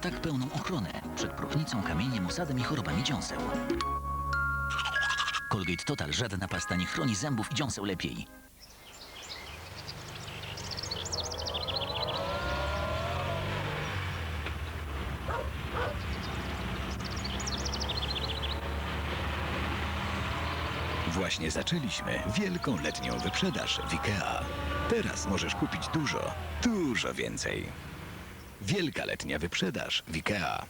tak pełną ochronę przed próchnicą, kamieniem, osadem i chorobami dziąseł. Colgate Total żadna pasta nie chroni zębów i dziąseł lepiej. Właśnie zaczęliśmy wielką letnią wyprzedaż w IKEA. Teraz możesz kupić dużo, dużo więcej. Wielka letnia wyprzedaż w IKEA.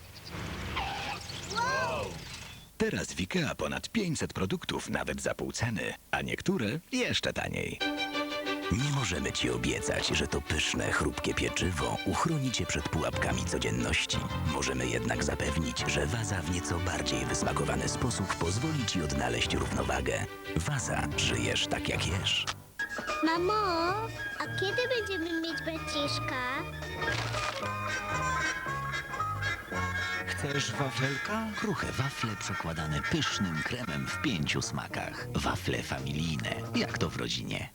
Teraz w IKEA ponad 500 produktów nawet za pół ceny, a niektóre jeszcze taniej. Nie możemy ci obiecać, że to pyszne, chrupkie pieczywo uchroni cię przed pułapkami codzienności. Możemy jednak zapewnić, że waza w nieco bardziej wysmakowany sposób pozwoli ci odnaleźć równowagę. Waza, żyjesz tak jak jesz. Mamo, a kiedy będziemy mieć braciszka? Chcesz wafelka? Kruche wafle przekładane pysznym kremem w pięciu smakach. Wafle familijne, jak to w rodzinie.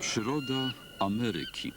Przyroda Ameryki.